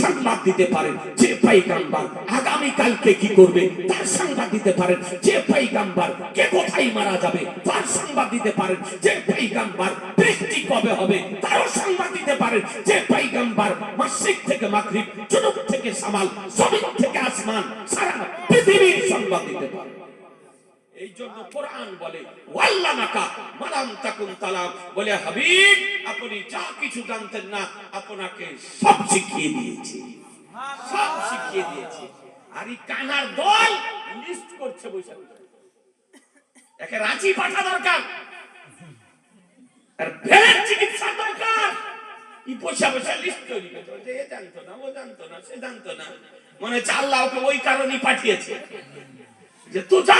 সংবাদ দিতে পারেন। তার সংবাদ দিতে পারেন। যে থেকে মাগরিব থেকে সামাল, জমিন সারা পৃথিবীর সংবাদ এই জন্য কোরআন বলে মালাম তাকুন তালাম বলে হাবিব আপনি যা কিছু জানতেন না আপনাকে সব শিখিয়ে দিয়েছি। সব শিখিয়ে দিয়েছি। আর এই কানার দল লিস্ট করছে বসে। একে রাঁচি পাঠা দরকার। আর ভেড়ের চিকিৎসা দরকার। ই বসে বসে লিস্ট তৈরি বলছে, এ জানতো না ও জানতো না সে জানতো না। মনে হচ্ছে আল্লাহ ওকে ওই কারণেই পাঠিয়েছে। যে তুই যা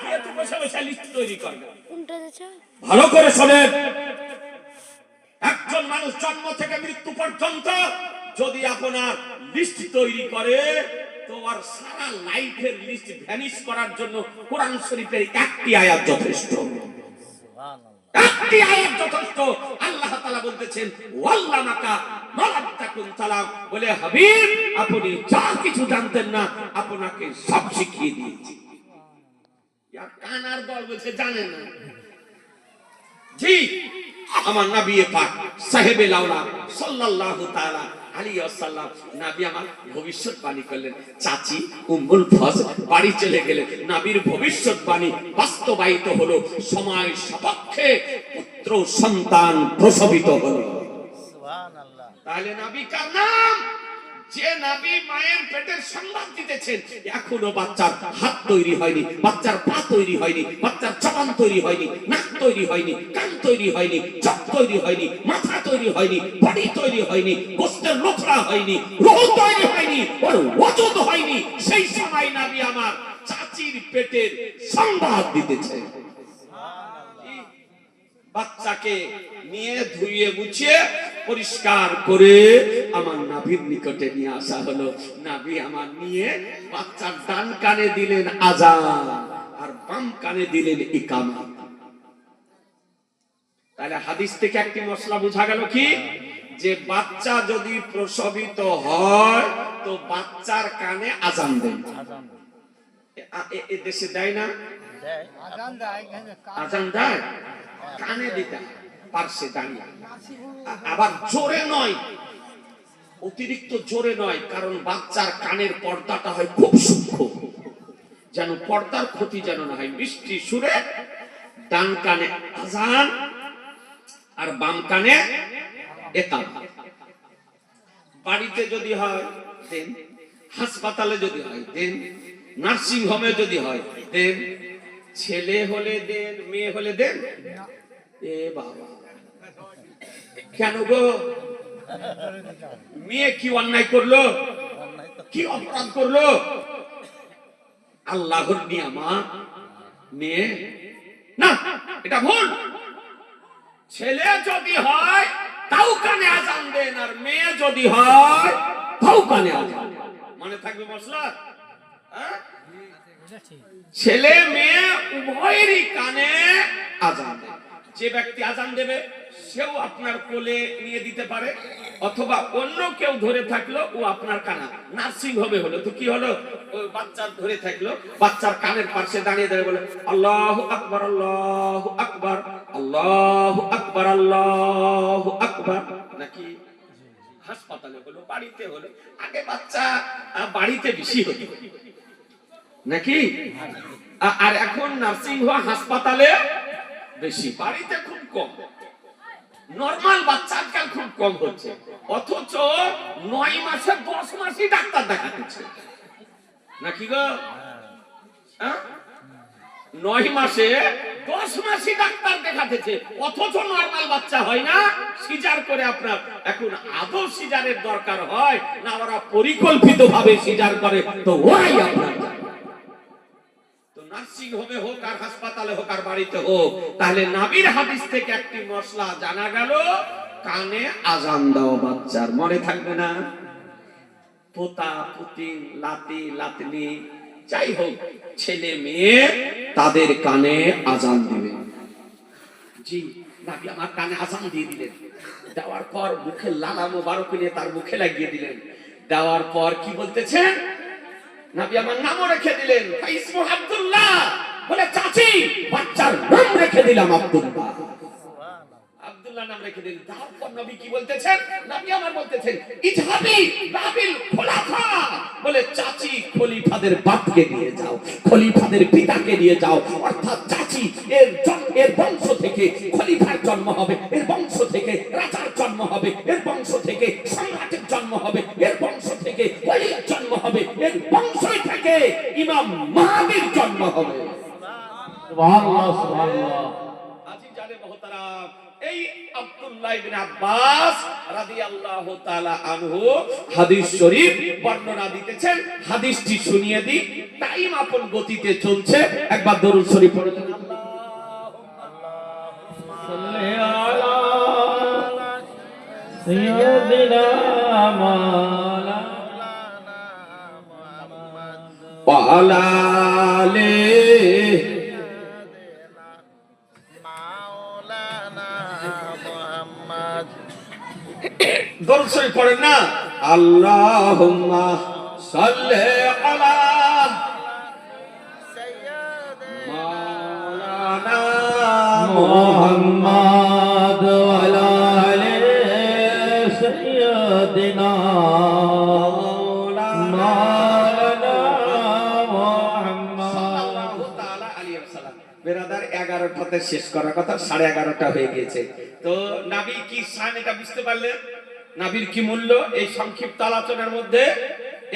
গিয়ে তুই বসে বসে লিস্ট তৈরি কর ভালো করে শোনেন একজন মানুষ জন্ম থেকে মৃত্যু পর্যন্ত যদি আপনার লিস্ট তৈরি করে তো আর সারা লাইফের লিস্ট ভ্যানিশ করার জন্য কোরআন শরীফের একটি আয়াত যথেষ্ট। একটি আয়াত যথেষ্ট। আল্লাহ তাআলা বলতেছেন ওয়াল্লামাকা মালাম তাকুন তালাম বলে হাবিব আপনি যা কিছু জানতেন না আপনাকে সব শিখিয়ে দিয়েছি। কানার দল বলছে জানে না। জি আমার নবী পাক সাহেবে লাউলা সাল্লাল্লাহু তাআলা আলাইহি ওয়াসাল্লাম নবী আমার ভবিষ্যৎবাণী করলেন। চাচি উম্মুল ফজ বাড়ি চলে গেলেন। নবীর ভবিষ্যৎবাণী বাস্তবায়িত হলো সময় সাপেক্ষে পুত্র সন্তান প্রসবিত হলো। তাহলে নবী কার নাম? যে নবী মায়ের পেটের সংবাদ দিতেছেন, এখনও বাচ্চার হাত তৈরি হয়নি, বাচ্চার পা তৈরি হয়নি, বাচ্চার জবান তৈরি হয়নি, নাক তৈরি হয়নি, কান তৈরি হয়নি, চোখ তৈরি হয়নি, মাথা তৈরি হয়নি, বডি তৈরি হয়নি, গোস্তের লোকরা হয়নি, রোহ তৈরি হয়নি, ওর ওজন হয়নি। সেই সময় নবী আমার চাচির পেটের সংবাদ দিতেছে। বাচ্চাকে নিয়ে ধুইয়ে মুছিয়ে পরিষ্কার করে আমার নাভির নিকটে নিয়ে আসা হলো। নাভি আমার নিয়ে বাচ্চার ডান কানে দিলেন আজান আর বাম কানে দিলেন ইকামা তাহলে হাদিস থেকে একটি মশলা বোঝা গেল কি? যে বাচ্চা যদি প্রসবিত হয় তো বাচ্চার কানে আজান দেন দেশে দেয় না? আজান দেয় কানে দিতে। পারছে দাঁড়িয়ে। আবার জোরে নয়। অতিরিক্ত জোরে নয় কারণ বাচ্চার কানের পর্দাটা হয় খুব সূক্ষ্ম। যেন পর্দার ক্ষতি যেন না হয়। মিষ্টি সুরে ডান কানে আজান আর বাম কানে বাড়িতে যদি হয় দেন। হাসপাতালে যদি হয় দেন। নার্সিং হোমে যদি হয় দেন। ছেলে হলে দেন, মেয়ে হলে দেন? এ বাবা। কেন গো? মেয়ে কি অন্যায় করল? কি অপরাধ করল? আল্লাহর নিয়ামা মেয়ে? না, এটা ভুল। ছেলে যদি হয়, তাও কানে আজান দেন, আর মেয়ে যদি হয়, তাও কানে আজান। মনে থাকবে মশলা? হ্যাঁ? ছেলে মেয়ে উভয়েরই কানে আজান যে ব্যক্তি আজান দেবে, সেও আপনার কোলে নিয়ে দিতে পারে, অথবা অন্য কেউ ধরে থাকল, ও আপনার কানা। নার্সিং হবে হলো। তো কি হলো? বাচ্চার ধরে থাকল, বাচ্চার কানের পাশে দাঁড়িয়ে দাঁড়িয়ে বলে, আল্লাহ আকবার আল্লাহ আকবার আল্লাহ আকবার আল্লাহ আকবার। নাকি হাসপাতালে হলো, বাড়িতে হলো। আগে বাচ্চা বাড়িতে বেশি হতো। নাকি? আর এখন নার্সিং হোম হাসপাতালে বেশি, বাড়িতে খুব কম। নর্মাল বাচ্চা আজকাল খুব কম হচ্ছে। অথচ নয় মাসে দশ মাসই ডাক্তার দেখাচ্ছে। নাকি গো? নয় মাসে দশ মাসই ডাক্তার দেখাতেছে অথচ নর্মাল বাচ্চা হয় না। সিজার করে আপনার এখন আদৌ সিজারের দরকার হয় না, ওরা পরিকল্পিত ভাবে সিজার করে, তো ওরাই আপনার নার্সিং হোমে হোক আর হাসপাতালে হোক আর বাড়িতে হোক তাহলে নাবির হাদিস থেকে একটি মশলা জানা গেল কানে আজান দাও বাচ্চার মনে থাকবে না। পোতা পুতি লাতি লাতনি যাই হোক ছেলে মেয়ে তাদের কানে আজান দিবে। জি নাবি আমার কানে আজান দিয়ে দিলেন। দেওয়ার পর মুখে লালা মোবারক নিয়ে তার মুখে লাগিয়ে দিলেন। দেওয়ার পর কি বলতেছেন? নাবি আমার নামও রেখে দিলেন। ইসমু আব্দুল্লাহ বলে, চাচি, বাচ্চার নাম রেখে দিলাম আব্দুল্লাহ। খলিফাদের বাপকে নিয়ে যাও, খলিফাদের পিতাকে নিয়ে যাও। অর্থাৎ চাচি এর এর বংশ থেকে খলিফার জন্ম হবে। মাহাদির জন্ম হবে। সুবহানাল্লাহ সুবহানাল্লাহ। আজি জানে মহতারাম এই আব্দুল্লাহ ইবনে আব্বাস রাদিয়াল্লাহু তাআলা আনহু হাদিস শরীফ বর্ণনা দিতেছেন। হাদিসটি শুনিয়ে দিই টাইম আপন গতিতে চলছে। একবার দরুদ শরীফ পড়ে দিন সাল্লি আলা দরুদ শরীফ পড়েন না? আল্লাহুম্মা সাল্লি আলা মুহাম্মদ এগারোটাতে শেষ করার কথা সাড়ে এগারোটা হয়ে গিয়েছে। তো নাবি কি শান এটা বুঝতে পারলেন? নাবির কি মূল্য? এই সংক্ষিপ্ত আলোচনার মধ্যে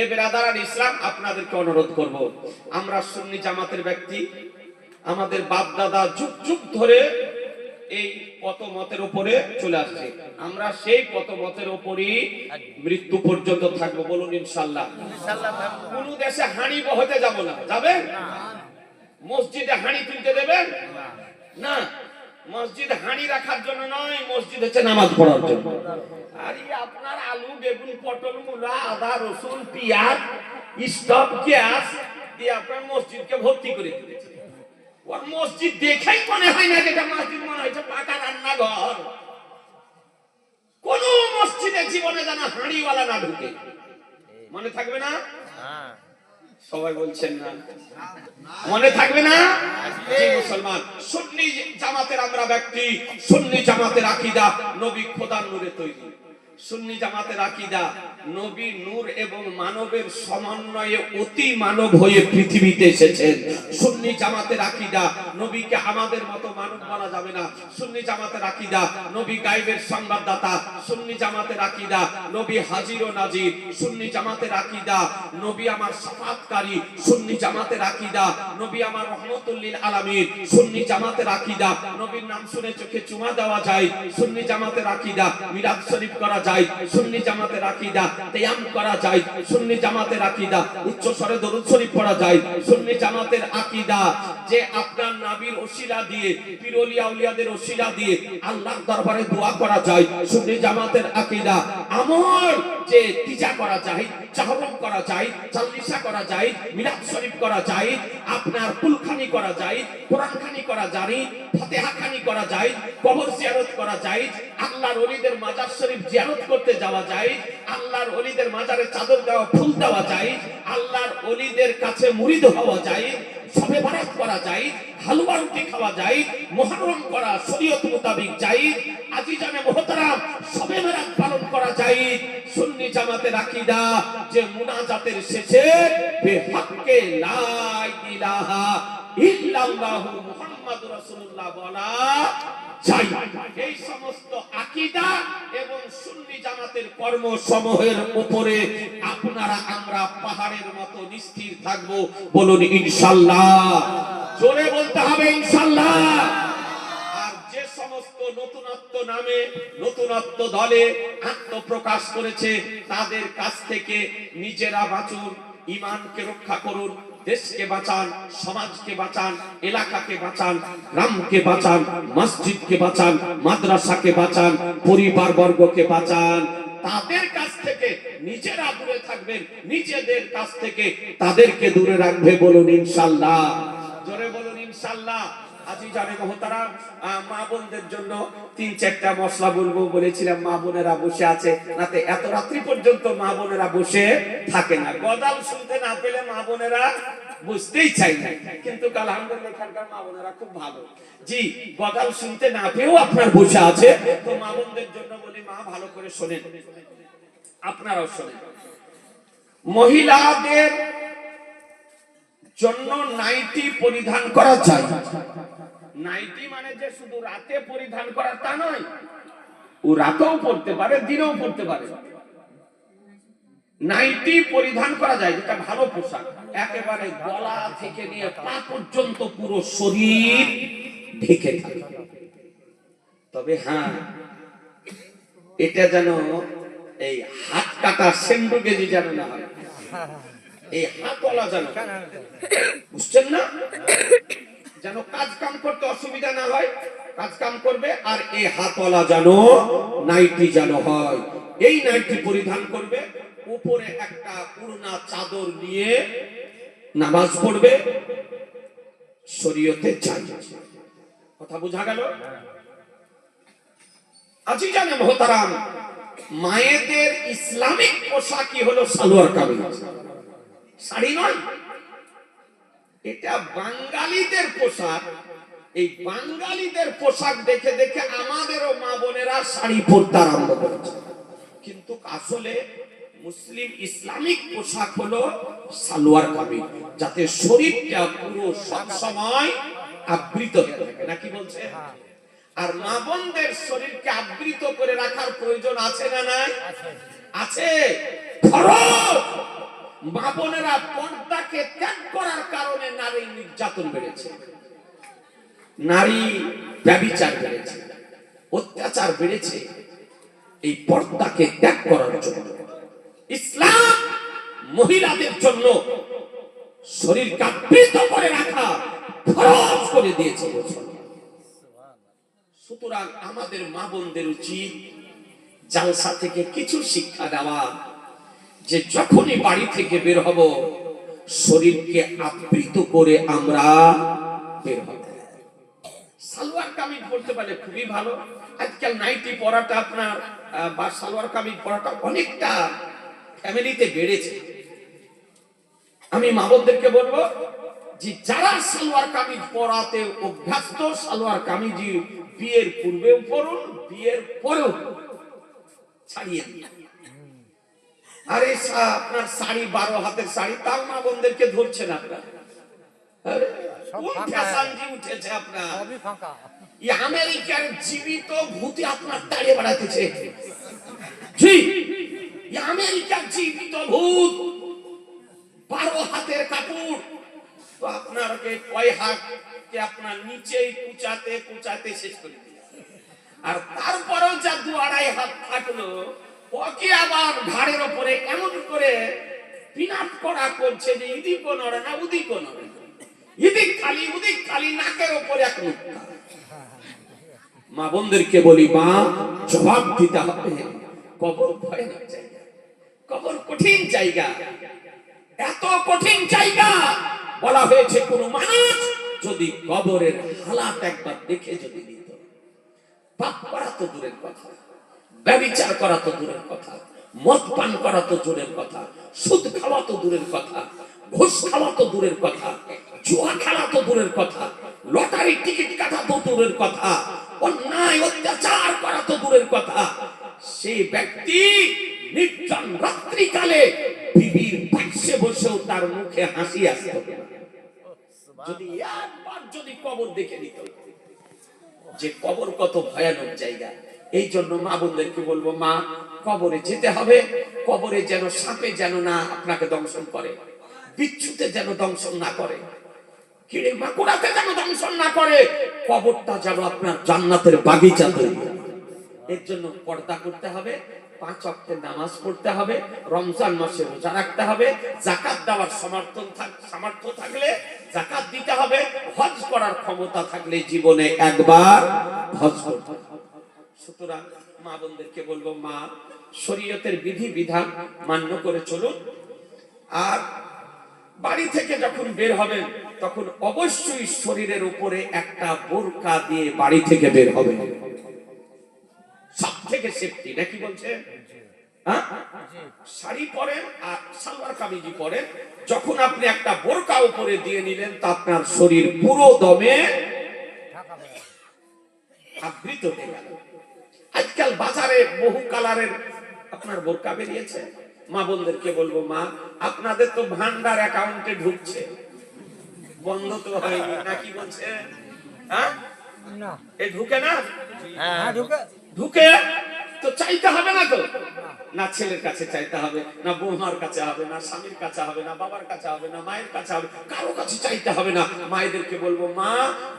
এ বেরাদার ইসলাম আপনাদেরকে অনুরোধ করব। আমরা সুন্নি জামাতের ব্যক্তি আমাদের বাপ দাদা যুগ যুগ ধরে এই উপরে চলে আসছে। আমরা সেই পতমতের উপরই মৃত্যু পর্যন্ত থাকব বলুন ইনশাল্লাহ কোন দেশে হাঁড়ি বহতে যাব না। যাবেন? মসজিদে হাঁড়ি তুলতে দেবেন? না মসজিদ হাঁড়ি রাখার জন্য নয়, মসজিদ হচ্ছে নামাজ পড়ার জন্য। আরে আপনার আলু, বেগুন, পটল, মূলা, আদা, রসুন, পেঁয়াজ স্টপ গ্যাস দিয়ে আপনার মসজিদকে ভর্তি করে দিয়েছে। মসজিদ দেখেই মনে হয় না যেটা মসজিদ, মনে হয়েছে পাকা রান্নাঘর। কোন মসজিদে জীবনে যেন হাঁড়িওয়ালা না ঢুকে। মনে থাকবে না? হ্যাঁ। সবাই বলছেন না। মনে থাকবে না? মুসলমান। সুন্নি জামাতের আমরা ব্যক্তি, সুন্নি জামাতের আকিদা নবী খোদার নূরে তৈরি। সুন্নি জামাতের আকীদা নবী নূর এবং মানবের সমন্বয়ে অতি মানব হয়ে পৃথিবীতে এসেছেন। সুন্নি জামাতের আকীদা, নবীকে আমাদের মতো মানব বলা যাবে না। সুন্নি নবী গায়েবের সংবাদদাতা। সুন্নি নবী হাজির ও নাজির। সুন্নি নবী আমার সুন্নি নবী আমার রহমতুল্লিল আলামিন। সুন্নি নবীর নাম শুনে চোখে চুমা দেওয়া যায়। সুন্নি জামাতের আকীদা মিলাদ শরীফ করা যায়। সুন্নি জামাতের আকীদা তেয়াম করা যায় সুন্নি জামাতের আকীদা উচ্চ স্বরে দরুদ শরীফ পড়া যায় সুন্নি জামাতের আকীদা যে আপনার নাবির ওসিলা দিয়ে পিরলিয়া উলিয়াদের ওসিলা দিয়ে আল্লাহর দরবারে দোয়া করা যায় সুন্নি জামাতের আকীদা আমল যে তিজা করা যায় চাহরম করা যায় চাল্লিশা করা যায় মিলাদ শরীফ করা যায় আপনার কুলখানি করা যায় কোরআনখানি করা যায় ফতেহাখানি করা যায় কবর জিয়ারত করা যায় আল্লাহর ওলিদের মাজার শরীফ জিয়ারত করতে যাওয়া যায় আল্লাহর ওলিদের মাজারে চাদর দেওয়া, ফুল দেওয়া যায়, আল্লাহর ওলিদের কাছে মুরিদ হওয়া যায়, সবে বারাত করা হালুয়া রুটি খাওয়া করা শরীয়ত মোতাবিক সবে পালন করা সুন্নি যে মুনাজাতের শেষে ইলাহা ইল্লাল্লাহু মুহাম্মাদুর রাসূলুল্লাহ বলা চাই। এই সমস্ত আকীদা এবং সুন্নি জামাতের কর্ম সমূহের উপরে আপনারা আমরা পাহাড়ের মতো নিস্থির থাকব বলুন ইনশাল্লাহ। জোরে বলতে হবে ইনশাল্লাহ। আর যে সমস্ত নতুনত্ব নামে, নতুনত্ব দলে আত্মপ্রকাশ করেছে, তাদের কাছ থেকে নিজেরা বাঁচুন ইমানকে রক্ষা করুন দেশকে বাঁচান, সমাজকে বাঁচান, এলাকাকে বাঁচান, গ্রামকে বাঁচান, মসজিদকে বাঁচান, মাদ্রাসাকে বাঁচান পরিবার বর্গকে বাঁচান। তাদের কাছ থেকে নিজেরা দূরে থাকবেন, নিজেদের কাছ থেকে তাদেরকে দূরে রাখবে বলুন ইনশাল্লাহ। জোরে বলুন ইনশাল্লাহ। আজি জানে মহতারা মা বোনদের জন্য তিন চারটা মশলা বলব বলেছিলাম, মা বোনেরা বসে আছে এত রাত্রি পর্যন্ত মা বোনেরা বসে থাকে না। গদাল শুনতে না পেলে মা বোনেরা বুঝতেই চাই না। কিন্তু আলহামদুলিল্লাহ এখানকার মা বোনেরা খুব ভালো। জি গদাল শুনতে না পেয়েও আপনার বসে আছে, তো মা বোনদের জন্য বলি, মা ভালো করে শোনেন। আপনারাও শোনেন। মহিলাদের জন্য নাইটি পরিধান করা নাইটি মানে যে শুধু রাতে পরিধান করা তা নয় ও রাতেও পড়তে পারে দিনেও পড়তে পারে। নাইটি পরিধান করা যায় যেটা ভালো পোশাক। একেবারে গলা থেকে নিয়ে পা পর্যন্ত পুরো শরীর ঢেকে থাকে। তবে হ্যাঁ এটা যেন এই হাত কাটা সেন্ডু গেজি যেন না হয় এই হাতওয়ালা যেন বুঝছেন না? যেন কাজ কাম করতে অসুবিধা না হয় কাজ কাম করবে আর এই হাতওয়ালা যেন নাইটি যেন হয়। এই নাইটি পরিধান করবে, উপরে একটা পুরনা চাদর নিয়ে নামাজ পড়বে, শরীয়তে চাই কথা বোঝা গেল? আজি জানে মহতারাম, মায়েদের ইসলামিক পোশাকই হলো সালোয়ার কামিজ। শাড়ি নয় এটা বাঙালিদের পোশাক। এই বাঙালিদের পোশাক দেখে দেখে আমাদেরও মা বোনেরা শাড়ি পরতে আরম্ভ করেছে। কিন্তু আসলে মুসলিম ইসলামিক পোশাক হলো সালোয়ার কামিজ, যাতে শরীরটা পুরো সব সময় আবৃত থাকে নাকি বলছে? আর মা বোনদের শরীরকে আবৃত করে রাখার প্রয়োজন আছে না নাই? আছে। ফরজ! মা বোনেরা পর্দাকে ত্যাগ করার কারণে নারী নির্যাতন বেড়েছে। নারী বেড়েছে, অত্যাচার বেড়েছে এই পর্দাকে ত্যাগ করার জন্য। ইসলাম মহিলাদের জন্য শরীরকে আবৃত করে রাখা খরচ করে দিয়েছে সুতরাং আমাদের মা বোনদের উচিত জালসা থেকে কিছু শিক্ষা দেওয়া যে যখনই বাড়ি থেকে বের হব, শরীরকে আবৃত করে আমরা বের হব। সালোয়ার কামিজ পড়তে পারলে খুবই ভালো। আজকাল নাইটি পরাটা আপনার বা সালোয়ার কামিজ পরাটা অনেকটা ফ্যামিলিতে বেড়েছে। আমি মা বোনদেরকে বলব যে যারা সালোয়ার কামিজ পরাতে অভ্যস্ত, সালোয়ার কামিজ বিয়ের পূর্বেও পড়ুন, বিয়ের পরেও ছাড়িয়ে। আরে আপনার শাড়ি বারো হাতের শাড়ি তার মা বোনদেরকে ধরছেন আপনার। উঠেছে আপনার? সবই ফাঁকা। এই আমেরিকার জীবিত ভূতে আপনার দাঁড়িয়ে বেড়াতেছে আমেরিকার জীবিত ভূত বারো হাতের কাপড়। তো আপনারকে কয় হাতকে আপনার নিচেই কুচাতে কুচাতে শেষ করে দিল আর তারপরেও যা দু আড়াই হাত থাকল ওকে আবার ঘাড়ের ওপরে এমন করে পিনাট করা করছে যে ইদিকও নড়ে না, উদিকও নড়ে ইদিক খালি, উদিক খালি, নাকের ওপরে এক মা বোনদেরকে বলি, মা, জবাব দিতে হবে। কবর ভয়ানক জায়গা, কবর কঠিন জায়গা। এত কঠিন জায়গা, বলা হয়েছে কোন মানুষ যদি কবরের হালাত একবার দেখে যদি দিত পাপ করা তো দূরের কথা। ব্যবিচার করা তো দূরের কথা, মদ পান করা তো দূরের কথা, সুদ খাওয়া তো দূরের কথা, ঘুষ খাওয়া তো দূরের কথা, জুয়া খেলা তো দূরের কথা, লটারির টিকিট কাটা তো দূরের কথা, অন্যায়, অত্যাচার করা তো দূরের কথা। সেই ব্যক্তি নির্জন রাত্রিকালে বিবির পাশে বসেও তার মুখে হাসি আসতো যদি একবার যদি কবর দেখে নিত, যে কবর কত ভয়ানক জায়গা এই জন্য মা বোনদেরকে বলব, মা, কবরে যেতে হবে। কবরে যেন সাপে যেন না আপনাকে দংশন করে, বিচ্ছুতে যেন দংশন না করে। কিড়ে মাকুড়াতে যেন দংশন না করে? কবরটা যেন আপনার জান্নাতের বাগিচা তৈরি এর জন্য পর্দা করতে হবে, পাঁচ অক্টের নামাজ পড়তে হবে, রমজান মাসে রোজা রাখতে হবে জাকাত দেওয়ার সমর্থন সামর্থ্য থাকলে জাকাত দিতে হবে, হজ করার ক্ষমতা থাকলে জীবনে একবার হজ করতে হবে। সুতরাং মা বোনদেরকে বলব, মা, শরীয়তের বিধি বিধান মান্য করে চলুন আর বাড়ি থেকে যখন বের হবেন, তখন অবশ্যই শরীরের উপরে একটা বোরকা দিয়ে বাড়ি থেকে বের হবে সব থেকে সেফটি নাকি বলছে? হ্যাঁ? শাড়ি পরেন আর সালোয়ার কামিজি পরেন। যখন আপনি একটা বোরকা উপরে দিয়ে নিলেন, তা আপনার শরীর পুরো দমে আবৃত হয়ে গেল। আজকাল বাজারে বহু কালারের আপনার বোরকা বেরিয়েছে। মা বোনদেরকে বলব মা আপনাদের তো ভান্ডার অ্যাকাউন্টে ঢুকছে। বন্ধ তো হয়নি নাকি বলছে? হ্যাঁ? না। এ ঢুকে না? হ্যাঁ ঢুকে। ঢুকে? তো চাইতে হবে না তো। না ছেলের কাছে চাইতে হবে না বৌমার কাছে হবে না স্বামীর কাছে হবে না বাবার কাছে হবে না মায়ের কাছে হবে কারও কাছে চাইতে হবে না। মায়েদেরকে বলব মা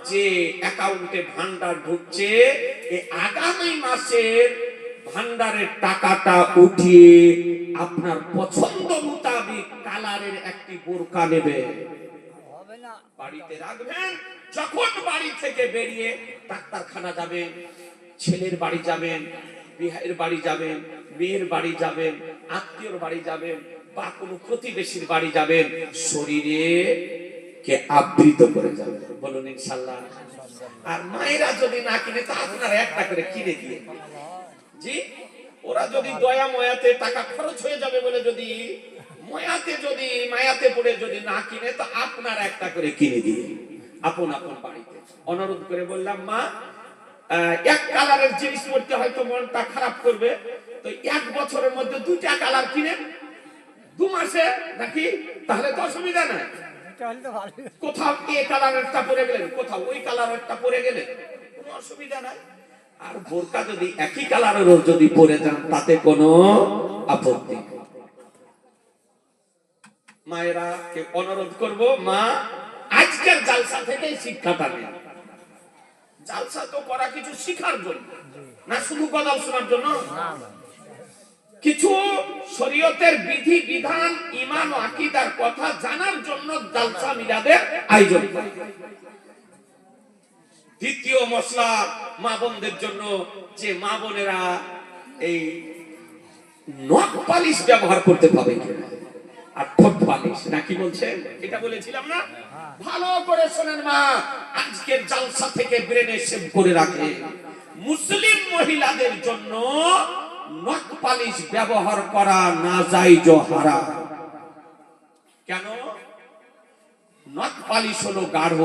যে অ্যাকাউন্টে ভান্ডার ঢুকছে এ আগামী মাসের ভান্ডারের টাকাটা উঠিয়ে আপনার পছন্দ মোতাবিক কালারের একটি বোরকা নেবে। হবে না। বাড়িতে রাখবেন যখন বাড়ি থেকে বেরিয়ে ডাক্তারখানা যাবেন ছেলের বাড়ি যাবেন বিহারের বাড়ি যাবেন মেয়ের বাড়ি যাবেন, আত্মীয়র বাড়ি যাবেন বা কোনো প্রতিবেশীর বাড়ি যাবেন, শরীরে কে আবৃত করে যাবেন বলুন ইনশাল্লাহ। আর মায়েরা যদি না কিনে, তা আপনারা একটা করে কিনে দিয়ে। জি? ওরা যদি দয়া ময়াতে টাকা খরচ হয়ে যাবে বলে যদি ময়াতে যদি, মায়াতে পড়ে যদি না কিনে, তো আপনার একটা করে কিনে দিয়ে। আপন আপন বাড়িতে। অনুরোধ করে বললাম, মা এক কালারের জিনিস পড়তে হয়তো মনটা খারাপ করবে। তো এক বছরের মধ্যে দুইটা কালার কিনে দু মাসে নাকি? তাহলে তো অসুবিধা নাই। কোথাও এ পরে গেলেন কোথাও ওই পরে কোনো অসুবিধা নাই। আর বোরকা যদি একই কালারেরও যদি পরে যান, তাতে কোনো আপত্তি মায়েরা, কে অনুরোধ করব, মা, আজকের জালসা থেকে শিক্ষাটা নেন। জালসা তো করা কিছু শিখার জন্য। না শুধু গজাল শোনার জন্য? কিছু শরীয়তের বিধি, বিধান, ইমান ও আকীদার কথা জানার জন্য জালসা মিলাদের আয়োজন করে। দ্বিতীয় মশলা মা বোনদের জন্য যে মা বোনেরা এই নখ পালিশ ব্যবহার করতে পাবে আর ঠোঁট পালিশ নাকি বলছেন? এটা বলেছিলাম না? ভালো করে শোনেন মা, আজকের জালসা থেকে ব্রেনে সেভ করে রাখে। মুসলিম মহিলাদের জন্য নখ পালিশ ব্যবহার করা না যাই হারা কেন? নখ পালিশ হলো গাঢ়।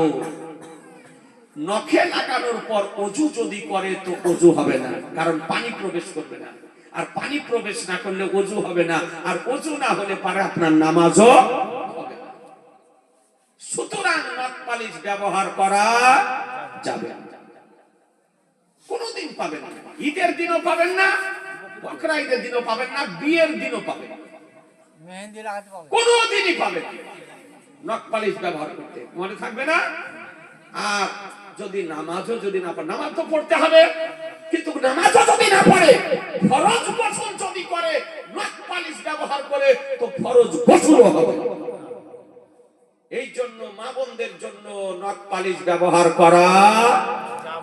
নখে লাগানোর পর অজু যদি করে তো অজু হবে না, কারণ পানি প্রবেশ করবে না। আর পানি প্রবেশ না করলে অজু হবে না, আর অজু না হলে পারে আপনার নামাজও। সুতরাং নখ পালিশ ব্যবহার করা যাবে কোনোদিন পাবেন না। ঈদের দিনও পাবেন না বকরা ঈদের দিনও পাবেন না বিয়ের দিনও পাবেন কোনোদিনই পাবেন নখ পালিশ ব্যবহার করতে মনে থাকবে না। আর যদি নামাজও যদি না পড়ে নামাজ তো পড়তে হবে কিন্তু নামাজও যদি না পড়ে ফরজ গোসল যদি করে নখ পালিশ ব্যবহার করে তো ফরজ গোসলও হবে। এই জন্য মা বোনদের জন্য নখ পালিশ ব্যবহার করা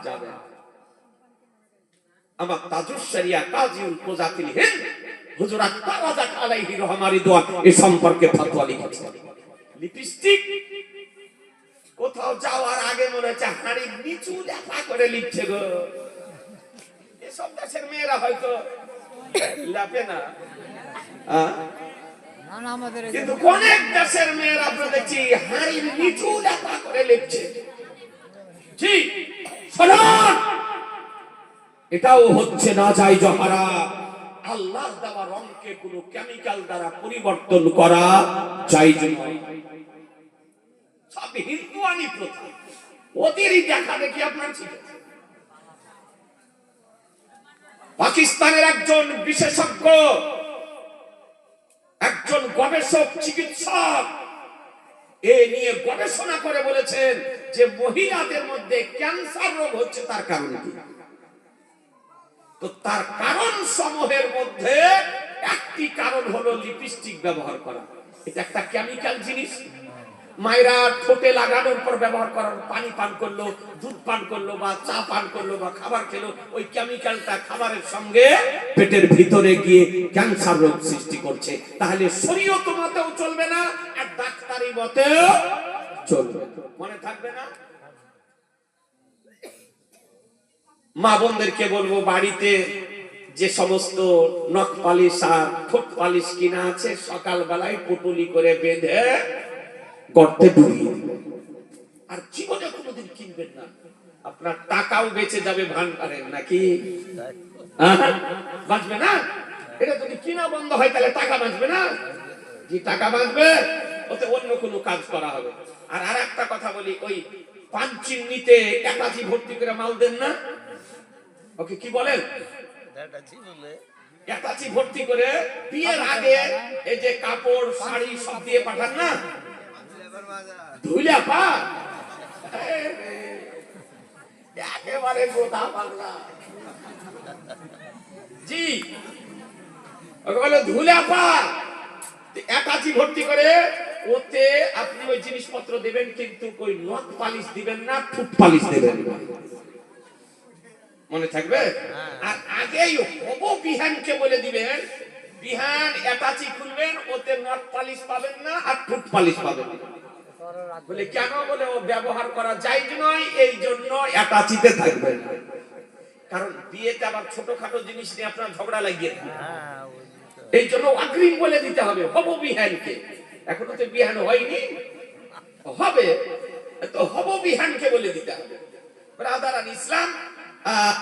যাবে আমার তাজুস শরিয়া কাজিউল কোজাতিল হিন্দ দোয়া সম্পর্কে কোথাও যাওয়ার আগে মনে নিচু লেখা করে লিখছে গো। এসব মেয়েরা হয়তো লাপে না। কিন্তু অনেক দেশের মেয়েরা হাড়ির নিচু করে লিখছে শুনুন! এটাও হচ্ছে না যাই জহারা। আল্লাহর দেওয়া রংকে কোনো কেমিক্যাল দ্বারা পরিবর্তন করা চাই সব হিন্দুয়ানি প্রথা। দেখা দেখি আপনার পাকিস্তানের একজন বিশেষজ্ঞ একজন গবেষক চিকিৎসক। এ নিয়ে গবেষণা করে বলেছেন যে মহিলাদের মধ্যে ক্যান্সার রোগ হচ্ছে তার কারণ কি? তো তার কারণ সমূহের মধ্যে একটি কারণ হলো লিপস্টিক ব্যবহার করা। এটা একটা কেমিক্যাল জিনিস। মায়েরা ঠোঁটে লাগানোর পর ব্যবহার করার পানি পান করল, দুধ পান করল বা চা পান করল বা খাবার খেলো, ওই কেমিক্যালটা খাবারের সঙ্গে পেটের ভিতরে গিয়ে ক্যান্সার রোগ সৃষ্টি করছে। তাহলে শরীয়ত মতেও চলবে না, আর ডাক্তারি মতেও চলবে মনে থাকবে না? মা বোনদেরকে বলব, বাড়িতে যে সমস্ত নখ পালিশ আর ঠোঁট পালিশ কিনা আছে সকাল বেলায় পুটুলি করে বেঁধে গর্তে ডুবিয়ে আর জীবনে কোনোদিন কিনবেন না। আপনার টাকাও বেঁচে যাবে ভান্ডারের নাকি? বাঁচবে না? এটা যদি কিনা বন্ধ হয় তাহলে টাকা বাঁচবে না? যে টাকা বাঁচবে। ওতে অন্য কোনো কাজ করা হবে। আর আর একটা কথা বলি ওই পান চিমনিতে একাচি ভর্তি করে মাল দেন না? ওকে কি বলেন এটা একাচি ভর্তি করে বিয়ের আগে এই যে কাপড় শাড়ি সব দিয়ে পাঠান না? ধুইলা পা একেবারে গোদা বাংলা জি। ওকে বলে ধুলা পা একাচি ভর্তি করে ওতে আপনি ওই জিনিসপত্র দেবেন কিন্তু ওই নখ পালিশ দিবেন না ফুট পালিশ দেবেন। মনে থাকবে? আর আগেই হব বিহানকে বলে দিবেন বিহান একাচি খুলবেন ওতে নখ পালিশ পাবেন না আর ফুট পালিশ পাবেন না। বলে কেন বলে ও ব্যবহার করা যায় নয়? এই জন্য একাচিতে থাকবে কারণ বিয়েতে আবার ছোটখাটো জিনিস নিয়ে আপনার ঝগড়া লাগিয়ে। হ্যাঁ। এই জন্য অগ্রিম বলে দিতে হবে হব বিহানকে। এখনও তো বিহান হয়নি। হবে তো হব বিহানকে বলে দিতে হবে। ব্রাদার ইসলাম আহ,